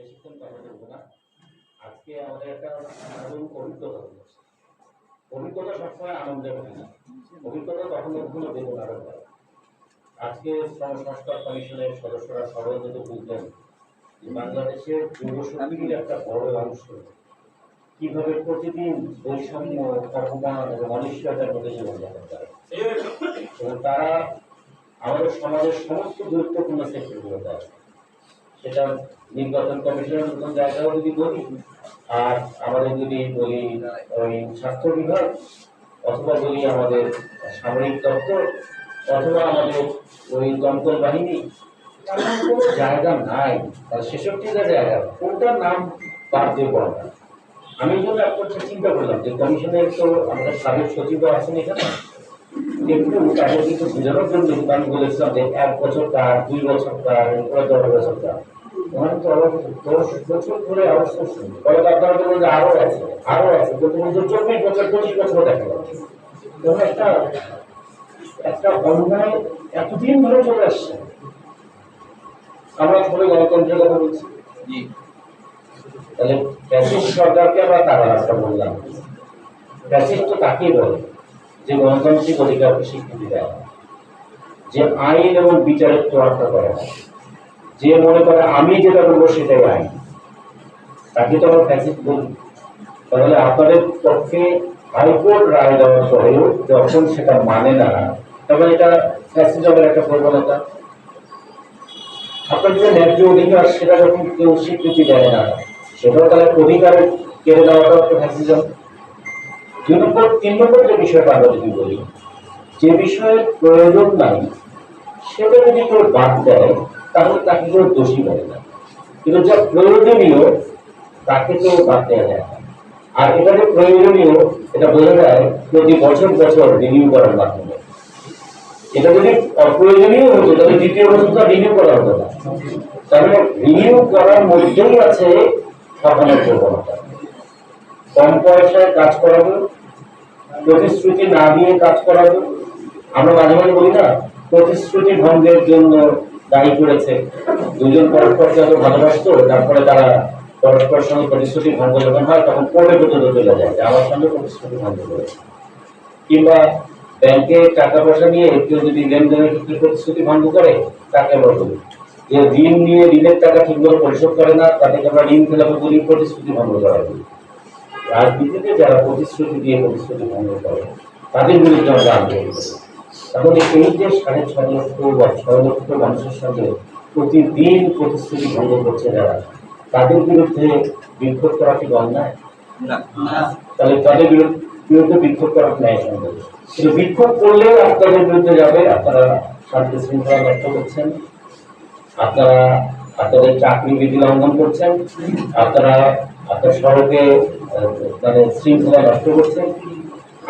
বেশিক্ষণ কথা বলব না। আজকে আমাদের একটা দারুণ অভিজ্ঞতা হয়েছে অভিজ্ঞতা সবসময় আনন্দের হয় না। অভিজ্ঞতা কখনো কখনো বেদনার হয় আজকে শ্রম সংস্কার কমিশনের সদস্যরা যদি বলতেন যে বাংলাদেশের যুবশক্তির একটা বড় অংশ কীভাবে প্রতিদিন বৈষম্য, অপমান এবং অনিশ্চয়তার মধ্যে জীবনযাপন করে। এবং তারা আমাদের সমাজের সমস্ত গুরুত্বপূর্ণ সেক্টরগুলোতে আছে। সেটা নির্বাচন কমিশনের নতুন জায়গাও যদি বলি, আর আমাদের যদি বলি ওই স্বাস্থ্য বিভাগ, অথবা বলি আমাদের সামরিক দপ্তর, অথবা আমাদের ওই দমকল বাহিনী কোনো জায়গা নাই আর ছেষট্টিটা জায়গা, কোনটার নাম বাদ দিয়ে পড়া আমি জন্য একটা চিন্তা করলাম যে কমিশনের তো আমাদের সাবেক সচিবও আছেন এখানে একটু তাদের কিন্তু বোঝানোর জন্য কিন্তু আমি বলেছিলাম যে এক বছর কার দুই বছর কার এরপরে দশ বছর কার ওখানে তো আবার দশ বছর ধরে পরে আপনারা বলবেন আরও আছে আরও আছে। চব্বিশ বছর পঁচিশ বছর দেখা যাচ্ছে। তখন একটা একটা অন্যায় এতদিন ধরে চলে আসছে। আমরা সবাই গণতন্ত্রের কথা বলছি। তাহলে ফ্যাসিস্ট সরকারকে আমরা তারা রাস্তা বললাম। ফ্যাসিস্ট তো তাকেই বলে। যে গণতান্ত্রিক অধিকারকে স্বীকৃতি দেয়। যে আইন এবং বিচারের তোয়াক্কা করে যে মনে করে আমি যেটা বলব সেটাই আইন তাকে তো আমরা ফ্যাসিস্ট বলি তাহলে আপনাদের পক্ষে হাইকোর্ট রায় দেওয়ার পরেও যখন সেটা মানে না তখন এটা ফ্যাসিজমের একটা প্রবণতা আপনার যে ন্যায্য অধিকার সেটা যখন কেউ স্বীকৃতি দেয় না, সেটাও তাহলে অধিকারের কেড়ে দেওয়াটা একটা ফ্যাসিজম দুই নম্বর তিন নম্বর যে বিষয়টা আমরা যদি বলি, যে বিষয়ের প্রয়োজন নাই, সেটা যদি কেউ বাদ দেয়, তাহলে তাকে কেউ দোষী বলে না। কিন্তু যা প্রয়োজনীয়, তাকে কেউ বাদ দেওয়া যায় না। আর এটা যে প্রয়োজনীয়, এটা বোঝা যায়, প্রতি বছর বছর রিনিউ করার মাধ্যমে। এটা যদি অপ্রয়োজনীয় হতো, তাহলে দ্বিতীয় বছরটা রিনিউ করা হতো না। তাহলে রিনিউ করার মধ্যেই আছে ঠকানোর প্রবণতা। কম পয়সায় কাজ করাবো প্রতিশ্রুতি না দিয়ে কাজ করাবো। আমরা মাঝে মাঝে বলি না, প্রতিশ্রুতি ভঙ্গের জন্য দায়ী করেছে। দুজন পরস্পরকে এত ভালোবাসতো তারপরে তারা পরস্পরের সঙ্গে প্রতিশ্রুতি ভঙ্গ যখন হয়, তখন কোর্টে পর্যন্ত চলে যায়। আমার সঙ্গে প্রতিশ্রুতি ভঙ্গ করেছে। কিংবা ব্যাংকে টাকা পয়সা নিয়ে কেউ যদি লেনদেনের ক্ষেত্রে প্রতিশ্রুতি ভঙ্গ করে, তাকে আমরা বলি। যে ঋণ নিয়ে ঋণের টাকা ঠিকভাবে পরিশোধ করে না, তাদেরকে আমরা ঋণ খেলাপে বলি প্রতিশ্রুতি ভঙ্গ করা বলি রাজনীতিতে যারা প্রতিশ্রুতি দিয়ে প্রতিশ্রুতি ভঙ্গ করে তাদের বিরুদ্ধে আমরা আন্দোলন করি। তাহলে এই যে সাড়ে ছয় লক্ষ বা ছয় লক্ষ মানুষের সঙ্গে প্রতিদিন প্রতিশ্রুতি ভঙ্গ করছে যারা তাদের বিরুদ্ধে বিক্ষোভ করা কি অন্যায় তাহলে তাদের বিরুদ্ধে বিক্ষোভ করা ন্যায় সম্ভব কিন্তু বিক্ষোভ করলেও আপনাদের বিরুদ্ধে যাবে আপনারা শান্তি শৃঙ্খলা নষ্ট করছেন আপনারা আপনাদের চাকরি বিধি লঙ্ঘন করছেন আপনারা আপনার সড়কে মানে শৃঙ্খলা নষ্ট করছেন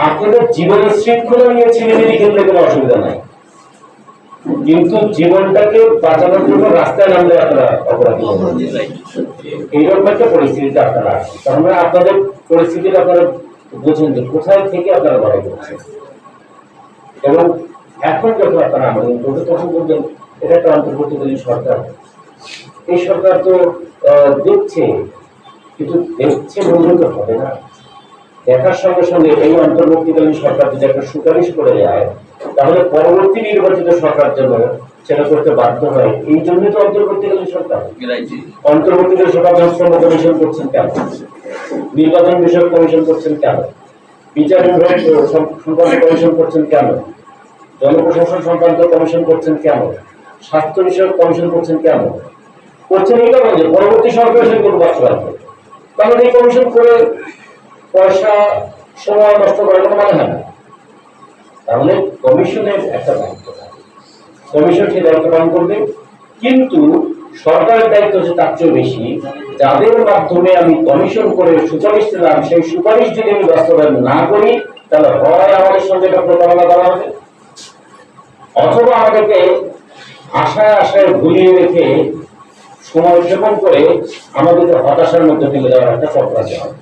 আপনাদের জীবনের শৃঙ্খলা নিয়ে ছিলেমিলি খেললে কোনো অসুবিধা নাই। কিন্তু জীবনটাকে বাঁচানোর জন্য রাস্তায় নামলে আপনারা অপরাধী এইরকম একটা পরিস্থিতিতে আপনারা আছেন তার মানে আপনাদের পরিস্থিতিটা আপনারা বোঝেন যে কোথায় থেকে আপনারা লড়াই করছেন। এবং এখন যখন আপনারা আন্দোলন করবে তখন বলবেন এটা একটা অন্তর্বর্তীকালীন সরকার। এই সরকার তো দেখছে কিন্তু দেখছে বললে তো হবে না। দেখার সঙ্গে সঙ্গে এই অন্তর্বর্তীকালীন সরকার যদি একটা সুপারিশ করে যায় তাহলে পরবর্তী নির্বাচিত সরকার জন্য সেটা করতে বাধ্য হয়। এই জন্য তো অন্তর্বর্তীকালীন সরকার। অন্তর্বর্তীকালীন সরকার শ্রম কমিশন করছেন কেন? নির্বাচন বিষয়ক কমিশন করছেন কেন? বিচার বিভাগ সংক্রান্ত কমিশন করছেন কেন? জনপ্রশাসন সংক্রান্ত কমিশন করছেন কেন? স্বাস্থ্য বিষয়ক কমিশন করছেন কেন? করছেন এই কারণে পরবর্তী সরকার সে কোনো বাচ্চা তাহলে এই কমিশন করে পয়সা, সময় নষ্ট করার কোনো মানে হয় না। তাহলে কমিশনের একটা দায়িত্ব কমিশন সেই দায়িত্ব পালন করবে। কিন্তু সরকারের দায়িত্ব হচ্ছে তার চেয়ে বেশি, যাদের মাধ্যমে আমি কমিশন করে সুপারিশ দিলাম, সেই সুপারিশ যদি আমি বাস্তবায়ন না করি, তাহলে হয় আমাদের সঙ্গে এটা প্রতারণা করা হবে। অথবা আমাদেরকে আশায় আশায় ভুলিয়ে রেখে সময় উদযাপন করে আমাদেরকে হতাশার মধ্যে ফেলে দেওয়ার একটা চক্রান্ত হবে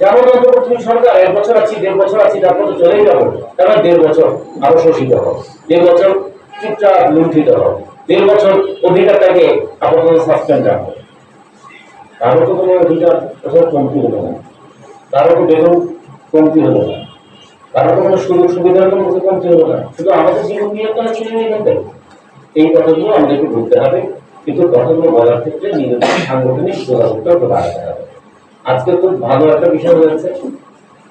যেমন অন্তর্বর্তী সরকার, এক বছর আছি, দেড় বছর আছি, তারপর তো চলেই যাব। তারপর দেড় বছর আরও শোষিত হব দেড় বছর চুপচাপ লুণ্ঠিত হব দেড় বছর অধিকারটাকে আপাতত সাসপেন্ড রাখব কারও তো কোনো অধিকার কোথাও কমতি হলো না। কারও তো বেতন কমতি হলো না। কারও তো কোনো সুযোগ সুবিধার কোনো কমতি হলো না। শুধু আমাদের জীবন নিয়ে তো ছিল এখান থেকে। এই কথাগুলো আমাদেরকে বলতে হবে। কিন্তু কথাগুলো বলার ক্ষেত্রে নিজেদের সাংগঠনিক যোগাযোগটা একটু বাড়াতে হবে। আজকে খুব ভালো একটা বিষয় হয়েছে।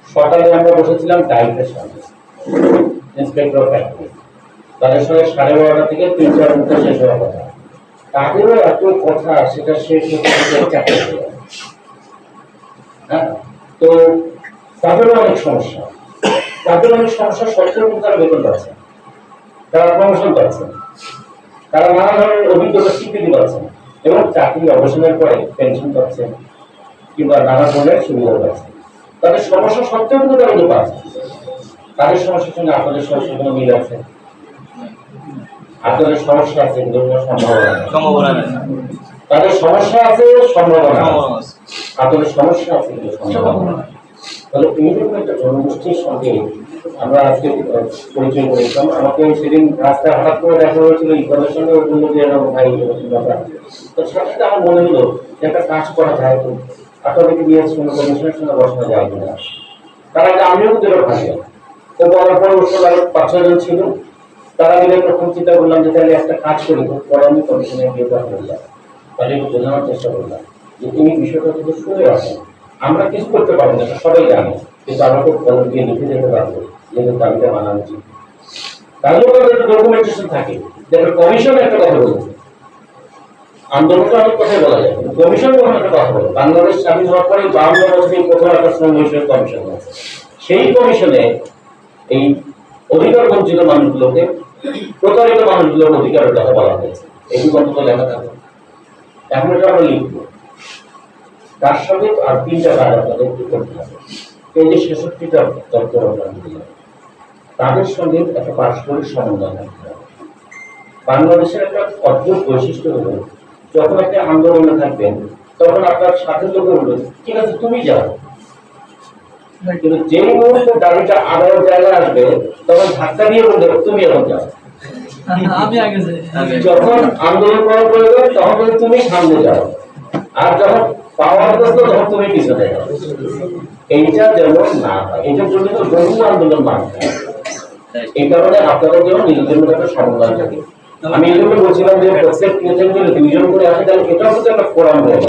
সকালে আমরা বসেছিলাম টাইপের সামনে ইন্সপেক্টর অফ ফ্যাক্টরি তাদের সঙ্গে সাড়ে বারোটা থেকে তিন চার ঘণ্টা শেষ হওয়ার কথা। তাদেরও এত কথা, সেটা শেষ হতে হ্যাঁ? তো তাদেরও অনেক সমস্যা। তাদের অনেক সমস্যা সত্ত্বেও কিন্তু তারা বেতন পাচ্ছে তারা প্রমোশন পাচ্ছে। তারা নানা ধরনের অভিজ্ঞতা স্বীকৃতি পাচ্ছে এবং চাকরি অবসানের পরে পেনশন পাচ্ছে কিংবা নানা ধরনের সুবিধা পাচ্ছে। তাদের সমস্যা সত্ত্বেও কিন্তু তারা কিন্তু পাচ্ছে। তাদের সমস্যার সঙ্গে আপনাদের সমস্যার কোনো মিল আছে? আপনাদের সমস্যা আছে কিন্তু সম্ভাবনা তাদের সমস্যা আছে সম্ভাবনা আছে। আপনাদের সমস্যা আছে কিন্তু সম্ভাবনা। তাহলে এইরকম একটা জনগোষ্ঠীর সঙ্গে আমরা আজকে পরিচয় করেছিলাম। আমাকে সেদিন রাস্তায় হঠাৎ করে দেখা হয়েছিল ইকনের সঙ্গে বলল যে এরকম ভাই ব্যাপার। তো সাথে আমার মনে হলো যে একটা কাজ করা যায় তো আপনাদেরকে নিয়ে কোনো কমিশনের সঙ্গে বসানো যায় কিনা। তার আগে আমিও এবার ভাবি তো বলার পরে ওর সঙ্গে পাঁচ ছজন ছিল। তারা মিলে প্রথম চিন্তা করলাম যে তাহলে একটা কাজ করি পরে আমি কমিশনে গিয়ে কথা বললাম। তাহলে বোঝানোর চেষ্টা করলাম যে এই বিষয়টা থেকে শুনে আসেন আমরা কিছু করতে পারব না সবাই জানে, কিন্তু আমরা কলম দিয়ে লিখে যেতে পারব, যেহেতু দাবিটা মানা উচিত কমিশন বাংলাদেশ হওয়ার পরে একটা কমিশন সেই কমিশনে এই অধিকার বঞ্চিত মানুষগুলোকে, প্রতারিত মানুষগুলোর অধিকারের কথা বলা হয়েছে। এগুলো অন্তত লেখা থাকে এখন এটা আমরা লিখব। তার সঙ্গে আর তিনটা কাজ আপনাদের একটু করতে হবে এই যে ছেষট্টিটা দপ্তর আমরা দিলাম তাদের সঙ্গে একটা পারস্পরিক সমন্বয় থাকতে হবে। বাংলাদেশের একটা অদ্ভুত বৈশিষ্ট্য হলো যখন একটা আন্দোলনে থাকবেন তখন আপনার সাথে লোক বলবে ঠিক আছে তুমি যাও। কিন্তু যেই মুহূর্তে দাবিটা আদায়ের জায়গায় আসবে তখন ধাক্কা দিয়ে বলবে তুমি এখন যাও। আমি আগে যাই। আগে। যখন আন্দোলন করা প্রয়োজন তখন তুমি সামনে যাও। আর যখন পাওয়ার দোস্ত তখন পিছনে। এইটা যেমন না হয় এটার জন্য তো বহু আন্দোলন মানতে এই কারণে আপনাদের যেমন নিজেদের মধ্যে একটা সমন্বয় থাকে। আমি এই জন্য বলছিলাম যে প্রত্যেক কেন্দ্র দুইজন করে আসে তাহলে এটাও কিন্তু একটা ফোরাম হয়ে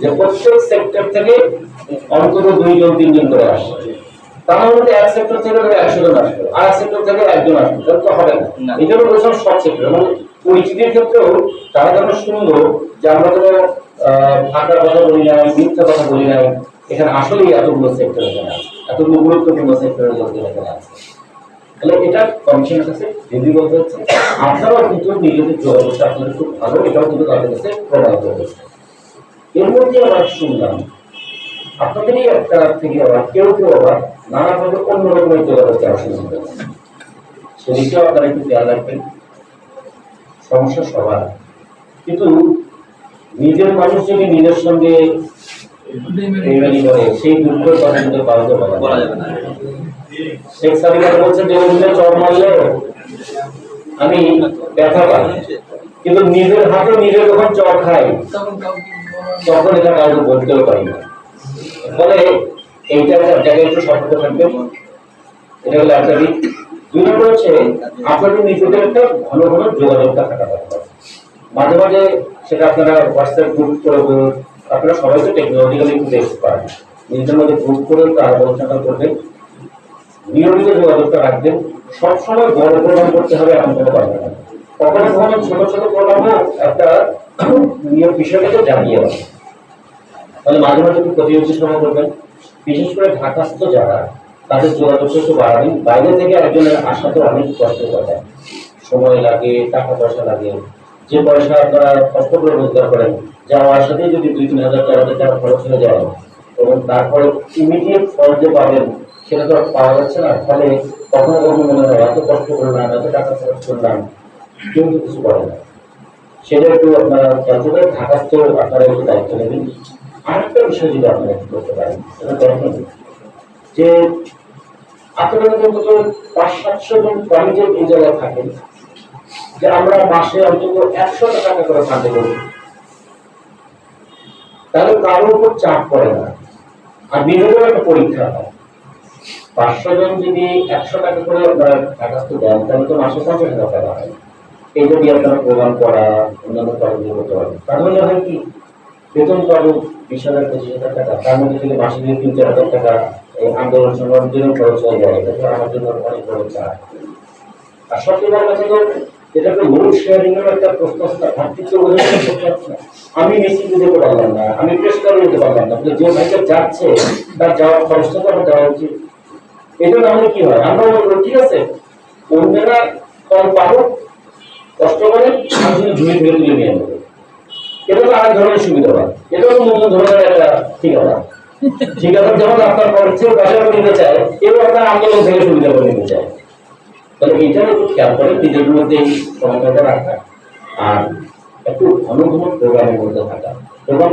যে প্রত্যেক সেক্টর থেকে অন্তত দুইজন তিনজন করে আসে। মধ্যে এক সেক্টর থেকে একশো জন আসবে আর এক সেক্টর থেকে একজন আসবে তাহলে তো হবে না। না। এই জন্য বলছিলাম সব সেক্টর মানে পরিচিতির ক্ষেত্রেও তারা যেন শুনলো যে আমরা কোনো আহ, ফাঁকা কথা বলি না মিথ্যা কথা বলি না এখানে আসলেই এতগুলো সেক্টর এখানে আছে এতগুলো গুরুত্বপূর্ণ সেক্টরের লোকজন এখানে আছে। তাহলে এটা কমিশনের কাছে হচ্ছে। আপনারাও কিন্তু নিজেদের যোগাযোগটা আপনাদের খুব ভালো এটাও কিন্তু তাদের কাছে এর মধ্যে আবার শুনলাম আপনাদেরই একটা থেকে আবার কেউ কেউ আবার নানাভাবে অন্য রকমের যোগাযোগ করা শুরু সেদিকেও আপনারা একটু খেয়াল রাখবেন। সমস্যা সবার। কিন্তু নিজের মানুষ যদি নিজের সঙ্গে বেইমানি করে, সেই দুর্বল কথা কিন্তু কাউকে বলা যাবে না। শেখ সাবিনা বলছেন যে অন্য চর মারলে আমি ব্যথা পাই। কিন্তু নিজের হাতে নিজে যখন চর খাই, তখন এটা কাউকে বলতেও পারি না। ফলে এইটা একটা জায়গায় একটু সতর্ক থাকবেন। এটা হলো একটা দিক। নম্বর হচ্ছে আপনাদের নিজেদের একটা ঘন ঘন যোগাযোগটা থাকা দরকার। মাঝে মাঝে সেটা আপনারা হোয়াটসঅ্যাপ গ্রুপ করে আপনারা সবাই তো টেকনোলজিক্যালি একটু এক্সপার্ট নিজেদের মধ্যে গ্রুপ করে তার আলোচনা করবেন, নিয়মিত যোগাযোগটা রাখবেন। সবসময় বড় প্রোগ্রাম করতে হবে এমন কোনো কথা না। কখনো কখনো ছোট ছোট প্রোগ্রামও একটা নিয়ম বিষয়টাকে জানিয়ে দেয় তাহলে মাঝে মাঝে একটু প্রতিযোগী সভা করবেন। বিশেষ করে ঢাকাস্থ যারা তাদের যোগাযোগটা একটু বাড়াবেন। বাইরে থেকে একজনের আসা তো অনেক কষ্ট কথা সময় লাগে, টাকা পয়সা লাগে। যে পয়সা আপনারা কষ্ট করে রোজগার করেন যাওয়ার সাথেই যদি দুই, তিন হাজার, চার হাজার টাকা খরচ হয়ে যায়, এবং তারপরে ইমিডিয়েট ফল যে পাবেন, সেটা তো পাওয়া যাচ্ছে না। ফলে কখনো কখনো মনে হয়, এত কষ্ট করলাম, এত টাকা খরচ করলাম। কেউ তো কিছু করে না। সেটা একটু আপনারা খেয়াল করবেন ঢাকাস্থ আপনারা একটু দায়িত্ব নেবেন। আরেকটা বিষয় যদি আপনারা করতে পারেন, সেটা যে আপনারা কিন্তু তো পাঁচ সাতশো জন এই জায়গায় থাকেন, যে আমরা মাসে অন্তত একশো টাকা করে ফান্ডে করি তাহলে কারোর উপর চাপ পড়ে না। আর বিনোদনের একটা পরীক্ষা হয়। পাঁচশো জন যদি একশো টাকা করে আপনারা টাকাস্থ দেন, তাহলে তো মাসে হাজার টাকা হয়। এই যদি আপনারা প্রোগ্রাম করা, অন্যান্য কাজগুলো করতে পারেন তাহলে হয় কি? বেতন পাবো বিশ হাজার, পঁচিশ হাজার টাকা। তার মধ্যে থেকে মাসে তিন চার হাজার টাকা আন্দোলন আমার জন্য অনেক বড় চাপ আর কথা তো এটা তো লোড একটা প্রস্তাবটা আমি দিতে পারলাম না, আমি দিতে পারলাম না, যে ভাইটা যাচ্ছে, তার যাওয়ার খরচটা তো আমার দেওয়া উচিত। এটা হলে কি হয়? আমরা বলব, ঠিক আছে, অন্যরা কম পাবো, কষ্ট করে আমি ঝুড়ি ধরে তুলে নিয়ে নেব এটা তো আরেক ধরনের সুবিধা হয়। এটা তো নতুন ধরনের একটা ঠিকানা। আপনার নিতে সুবিধা নিতে তাহলে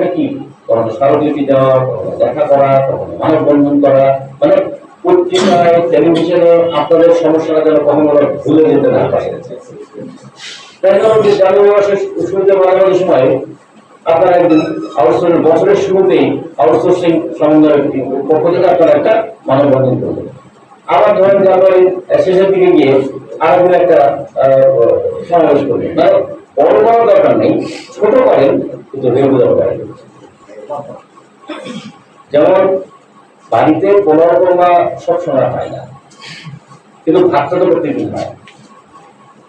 কি? দেখা করা মানববন্ধন করা। মানে পত্রিকায় টেলিভিশনে আপনাদের সমস্যাটা যেন ভুলে যেতে না বানানোর সময় আপনারা একদিন আউটসোর্সিং বছরের শুরুতেই আউটসোর্সিং সমন্বয়ের পক্ষ থেকে আপনারা একটা মানববন্ধন করবেন। আবার ধরেন জানুয়ারি শেষের দিকে গিয়ে আরেকদিন একটা সমাবেশ করবেন। মানে বড় করার দরকার নেই, ছোট করেন, কিন্তু রেগুলার করেন যেমন বাড়িতে পনেরো কর্মা সবসময় হয় না, কিন্তু ভাতটা তো প্রত্যেকদিন হয়।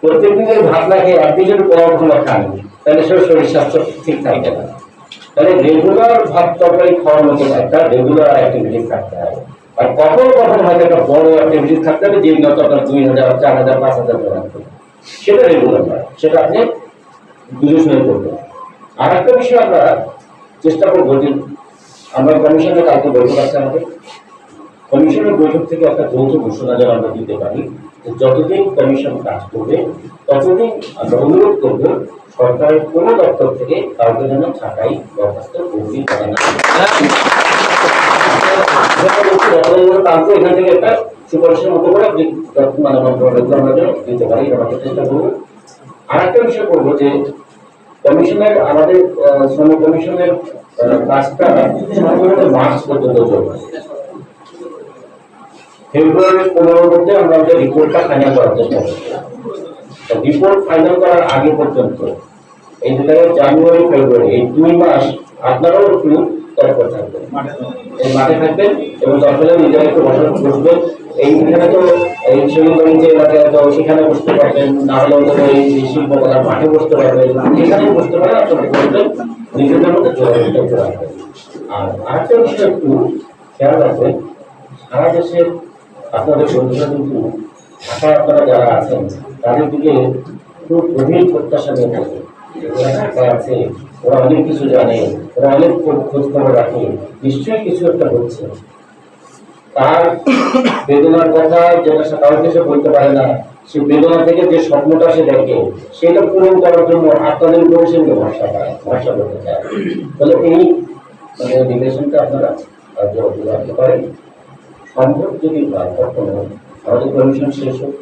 প্রত্যেকদিন যদি ভাত না খেয়ে একদিন যদি পনেরো কর্মা খান তাহলে সে শরীর স্বাস্থ্য ঠিক থাকবে না। তাহলে রেগুলার ভাত তরকারি খাওয়ার মতো একটা রেগুলার অ্যাক্টিভিটি থাকতে হবে। আর কখনো কখনো হয়তো একটা বড় অ্যাক্টিভিটি থাকতে হবে, যেগুলো তো আপনার দুই হাজার, চার হাজার, পাঁচ হাজার টাকা। সেটা রেগুলার নয় সেটা আপনি বুঝে শুনে করবেন আর একটা বিষয় আমরা চেষ্টা করব যে আমরা কমিশনে কালকে বৈঠক আছে আমাদের। কমিশনের বৈঠক থেকে একটা যৌথ ঘোষণা যেন আমরা দিতে পারি। যতদিন কমিশন কাজ করবে, ততদিন আমরা অনুরোধ করব, সরকারের কোনো দপ্তর থেকে কাউকে যেন ছাঁটাই বরখাস্ত করবি করে না। থেকে মতো করে মানে আমরা দিতে পারি আমরা চেষ্টা করব। আর একটা বিষয় করব যে কমিশনের আমাদের কমিশনের কাজটা মার্চ পর্যন্ত চলবে। ফেব্রুয়ারির পনেরোর মধ্যে আমরা আমাদের রিপোর্টটা ফাইনাল করার চেষ্টা করছি। রিপোর্ট ফাইনাল করার আগে পর্যন্ত এই যে জানুয়ারি ফেব্রুয়ারি এই দুই মাস আপনারাও একটু তৎপর থাকবেন। এই মাঠে থাকবেন এবং দরকার নিজেরা একটু বসে বসবেন এই এখানে তো এই শিলিগুড়ি যে এলাকায় তো সেখানে বসতে পারবেন না হলে অন্তত এই শিল্পকলার মাঠে বসতে পারবেন। যেখানেই বসতে পারেন আপনারা বসবেন নিজেদের মধ্যে যোগাযোগ করতে রাখবেন। আর আরেকটা বিষয় একটু খেয়াল রাখবেন সারা দেশের আপনাদের বন্ধুরা কিন্তু ঢাকা আপনারা যারা আছেন, তাদের দিকে খুব গভীর প্রত্যাশা নিয়ে থাকে আছে ওরা অনেক কিছু জানে, ওরা অনেক খোঁজ- খবর রাখে, নিশ্চয়ই কিছু একটা হচ্ছে। তার বেদনার কথা যেটা সে কাউকে সে বলতে পারে না, সে বেদনা থেকে যে স্বপ্নটা সে দেখে, সেটা পূরণ করার জন্য আপনাদের উপরে সে ভরসা পায়, ভরসা করতে চায়। তাহলে এই মানে রিলেশনটা আপনারা রাখতে পারেন সম্ভব যদি হয় কখনো আমাদের কমিশন শেষ হোক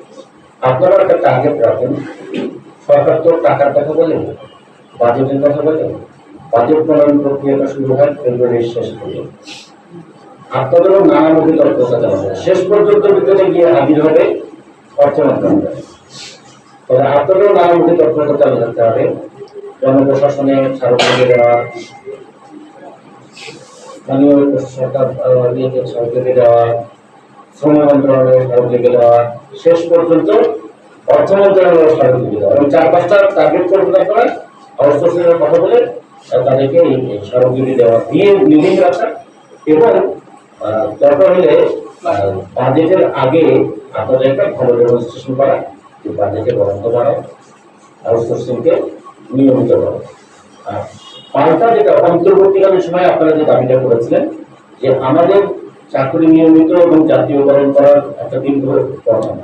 আপনারা একটা টার্গেট রাখেন। সরকার তো টাকার কথা বলেন বাজেটের কথা বলেন বাজেট প্রণয়ন প্রক্রিয়াটা শুরু হয় ফেব্রুয়ারির শেষ থেকে আপনাদেরও নানামুখী তৎপরতা চালাতে হয় শেষ পর্যন্ত ভিতরে গিয়ে হাজির হবে অর্থ মন্ত্রণালয় তবে আপনাদেরও নানামুখী তৎপরতা চালু থাকতে হবে। জনপ্রশাসনে সার্বজনীন দেওয়া স্থানীয় সরকার সহযোগী দেওয়া, শ্রম সহযোগী দেওয়া, শেষ পর্যন্ত অর্থ সহযোগী দেওয়া। এবং চার টার্গেট করবেন আপনারা আউটসোর্সিংয়ের কথা বলে তাদেরকে সহযোগী দেওয়া দিয়ে হলে বাজেটের আগে আপনাদের একটা ভালো ডেমনস্ট্রেশন করা, যে বাজেটে বরাদ্দ বাড়ায় আউটসোর্সিংকে নিয়মিত করা। আর পাল্টা যেটা অন্তর্বর্তীকালীন সময় আপনারা যে দাবিটা করেছিলেন, যে আমাদের চাকরি নিয়মিত এবং জাতীয়করণ করার একটা দিন ধরে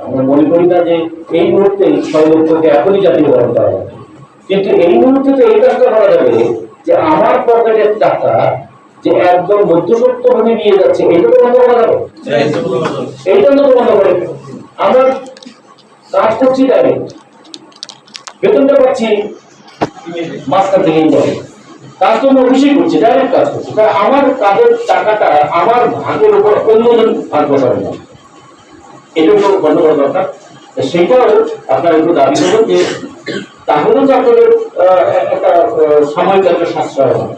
আমরা মনে করি না যে এই মুহূর্তে ছয় লক্ষকে এখনই জাতীয়করণ করা যাবে। কিন্তু এই মুহূর্তে তো এই কাজটা করা যাবে যে আমার পকেটের টাকা যে একদম মধ্যসত্ত্ব ভাবে নিয়ে যাচ্ছে এটা তো বন্ধ করা যাবে। এইটা তো বন্ধ করে আমরা কাজ করছি ডাইরেক্ট বেতনটা পাচ্ছি। মাঝখান থেকে কাজ তো আমি অফিসেই করছি ডাইরেক্ট কাজ করছি। তা আমার কাজের টাকাটা, আমার ভাগের উপর অন্যজন ভাগ বসাবে না। এটা তো বন্ধ করা দরকার। তো সেইটাও আপনার একটু দাবি করবেন যে, তাহলে তো আপনাদের একটা সাময়িক একটা সাশ্রয় হবে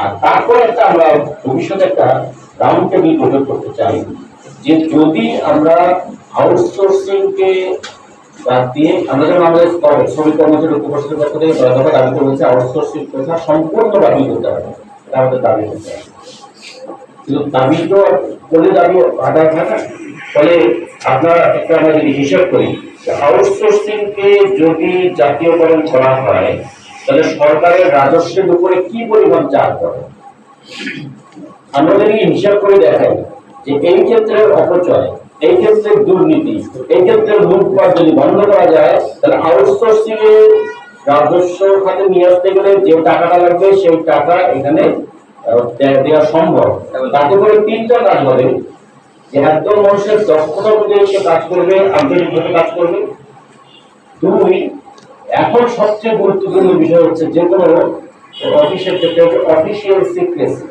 আর তারপরে একটা আমরা ভবিষ্যতে একটা রাউন্ড টেবিল প্রয়োগ করতে চাই, যে যদি আমরা আউটসোর্সিং কে বাদ দিয়ে আউটসোর্সিং হবে। হবে। যদি জাতীয়করণ করা হয়, তাহলে সরকারের রাজস্বের উপরে কি পরিমাণ চাপ পড়ে? আমরা যদি হিসাব করে দেখাই যে এই ক্ষেত্রে অপচয় এই ক্ষেত্রে দুর্নীতি, এই ক্ষেত্রে লুটপাট যদি বন্ধ করা যায়, তাহলে আউটসোর্সিং এ রাজস্ব খাতে নিয়ে আসতে গেলে যে টাকাটা লাগবে, সেই টাকা এখানে দেওয়া সম্ভব। তাতে করে তিনটা কাজ হবে যে একজন মানুষের দক্ষতা অনুযায়ী সে কাজ করবে আন্তরিকভাবে কাজ করবে। দুই, এখন সবচেয়ে গুরুত্বপূর্ণ বিষয় হচ্ছে যে কোনো অফিসের ক্ষেত্রে অফিসিয়াল সিক্রেসি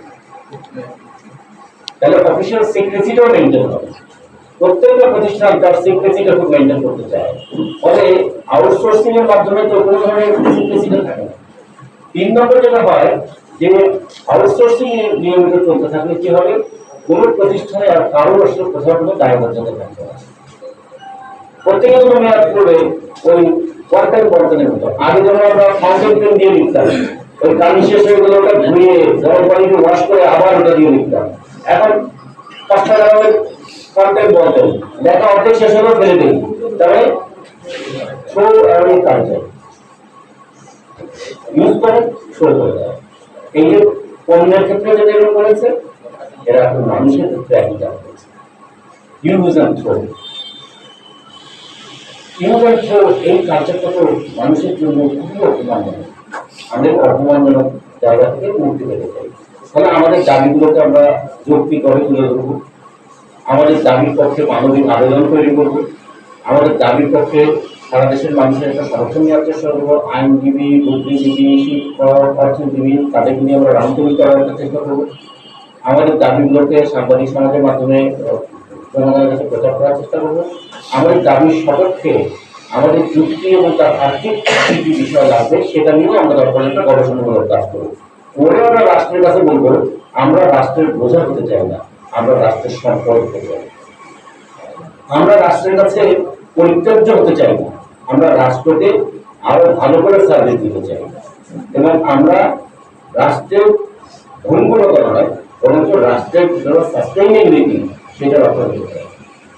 তাহলে অফিসিয়াল সিক্রেসিটাও মেনটেন হবে। প্রত্যেকটা প্রতিষ্ঠান তার সিক্রেসিটা খুব মেনটেন করতে চায়। ফলে আউটসোর্সিং এর মাধ্যমে তো কোনো ধরনের সিক্রেসিটা থাকে না। তিন নম্বর যেটা হয়, যে আউটসোর্সিং নিয়মিত চলতে থাকলে কি হবে? কোনো প্রতিষ্ঠানে আর কারোর আসলে কোথাও কোনো দায়বদ্ধতা থাকবে না। প্রত্যেকে কোনো মেয়াদ করবে ওই কোয়ার্টার কোয়ার্টারের মতো আগে যেমন আমরা ফাউন্টেন পেন দিয়ে লিখতাম ওই কালি শেষ হয়ে গেলে ওটা ধুয়ে, গরম পানিতে ওয়াশ করে আবার ওটা দিয়ে লিখতাম এখন পাঁচটা গ্রামের কন্টেন্ট বলতেন লেখা অর্ধেক শেষ হলো, ফেলে দিই তবে থ্রো অ্যাওয়ে কালচার ইউজ করে থ্রো করে দেয় এই যে পণ্যের ক্ষেত্রে এরকম করেছে, এরা এখন মানুষের ক্ষেত্রে একই কাজ করছে। Use and throw user throw এই তো মানুষের জন্য খুবই অপমানজনক। আমাদের অপমানজনক জায়গা থেকে মুক্তি পেতে চাই। ফলে আমাদের দাবিগুলোকে আমরা যৌক্তিকভাবে তুলে ধরবো। আমাদের দাবির পক্ষে মানবিক আবেদন তৈরি করব। আমাদের দাবির পক্ষে সারা দেশের মানুষের একটা সমর্থন নেওয়ার চেষ্টা করব। আইনজীবী, বুদ্ধিজীবী, শিক্ষক, অর্থনীতিবিদ, তাদেরকে নিয়ে আমরা টেবিল করার একটা চেষ্টা করব। আমাদের দাবিগুলোকে সাংবাদিক সমাজের মাধ্যমে জনগণের কাছে প্রচার করার চেষ্টা করব। আমাদের দাবির সপক্ষে আমাদের যুক্তি এবং তার আর্থিক কি বিষয় লাগবে সেটা নিয়েও আমরা দরকার একটা গবেষণামূলক কাজ করব। করে আমরা রাষ্ট্রের কাছে বলব, আমরা রাষ্ট্রের বোঝা হতে চাই না। আমরা রাষ্ট্রের সম্পদ হতে চাই। আমরা রাষ্ট্রের কাছে পরিত্যাজ্য হতে চাই না। আমরা রাষ্ট্রকে আরও ভালো করে সার্ভিস দিতে চাই। এবং আমরা রাষ্ট্রের ভঙ্গুরতা নয়, বরঞ্চ রাষ্ট্রের সাস্টেইনেবিলিটি সেটা রক্ষা করতে চাই।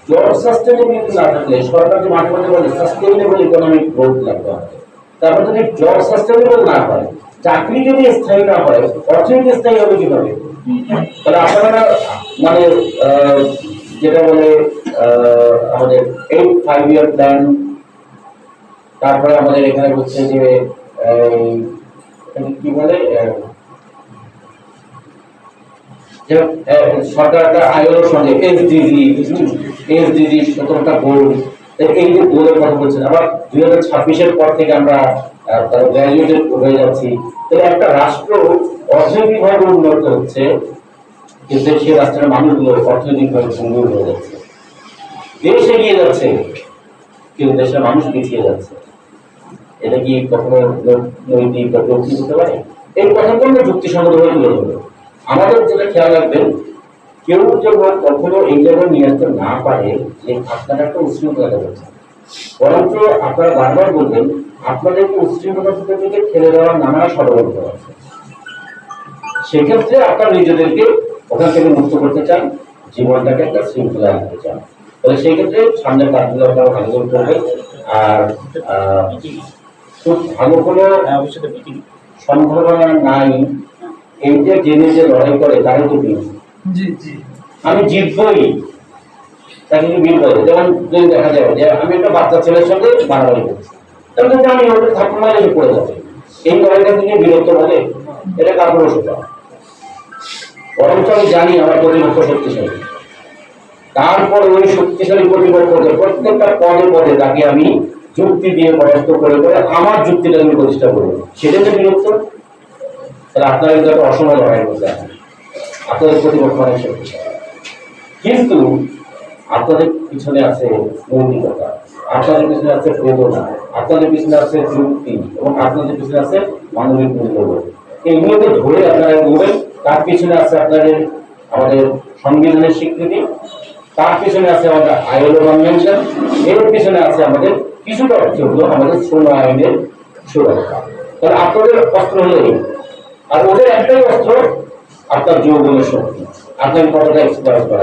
জব সাস্টেইনেবিলিটি না থাকলে সরকার যে মাঝে মাঝে বলে সাস্টেইনেবল ইকোনমিক গ্রোথ লাগবে আমাদের। তারপর যদি জব সাস্টেইনেবল না হয়, চাকরি যদি স্থায়ী না হয়, অর্থনীতি স্থায়ী হবে কীভাবে? তাহলে আপনারা মানে যেটা বলে আমাদের এইট ফাইভ ইয়ার প্ল্যান তারপরে আমাদের এখানে হচ্ছে যে কি বলে সরকার একটা সঙ্গে এসডিজি এসডিজি সতেরোটা গোল এই যে কথা আবার দুই হাজার ছাব্বিশের পর থেকে আমরা একটা রাষ্ট্র অর্থনৈতিকভাবে হচ্ছে রাষ্ট্রের অর্থনৈতিকভাবে হয়ে যাচ্ছে। এগিয়ে যাচ্ছে, কিন্তু দেশের মানুষ পিছিয়ে যাচ্ছে। এটা কি কখনো নৈতিক বা হতে পারে? এই কথাগুলো যুক্তিসঙ্গত হয়ে তুলে আমাদের যেটা খেয়াল রাখবেন কেউ যেন কখনো এই জায়গায় নিয়ে আসতে না পারে যে আপনারা একটা উশৃঙ্খলা করছে বরঞ্চ আপনারা বারবার বলবেন, আপনাদেরকে উশৃঙ্খলা থেকে ঠেলে দেওয়ার নানা ষড়যন্ত্র আছে। সেক্ষেত্রে আপনারা নিজেদেরকে ওখান থেকে মুক্ত করতে চান, জীবনটাকে একটা শৃঙ্খলা আনতে চান। তাহলে সেই ক্ষেত্রে সামনের কাজগুলো আপনারা ভালো করে করবেন আর খুব ভালো কোনো সম্ভাবনা নাই, এই যে জেনে যে লড়াই করে তারই তো আমি জিতবই। তাকে করে যেমন যদি দেখা যায় যে আমি একটা বাচ্চা ছেলের সঙ্গে করছি কিন্তু আমি ওটা পড়ে যাবে। এই বিরক্ত এটা বরঞ্চ আমি জানি আমার প্রতিপক্ষ শক্তিশালী। তারপর ওই শক্তিশালী প্রতিপক্ষকে প্রত্যেকটা পদে পদে তাকে আমি যুক্তি দিয়ে পরাস্ত করে করে আমার যুক্তিটা আমি প্রতিষ্ঠা করব। সেটা তো বিরক্ত। তাহলে আপনারা কিন্তু একটা অসময় লড়াই করতে আপনাদের প্রতিপক্ষ অনেক শক্তিশালী কিন্তু আপনাদের পিছনে আছে নৈতিকতা আপনাদের পিছনে আছে প্রেরণা আপনাদের পিছনে আছে যুক্তি এবং আপনাদের পিছনে আছে মানবিক মূল্যবোধ। এইগুলোকে ধরে আপনারা এগোবেন তার পিছনে আছে আপনাদের আমাদের সংবিধানের স্বীকৃতি, তার পিছনে আছে আমাদের আইএলও কনভেনশন, এর পিছনে আছে আমাদের কিছুটা অর্থ হলো আমাদের শ্রম আইনের সুরক্ষা। তাহলে আপনাদের অস্ত্র হলো আর ওদের একটাই অস্ত্র আপনার যৌবনের শক্তি আপনার কতটা এক্সপ্লয়েট করা।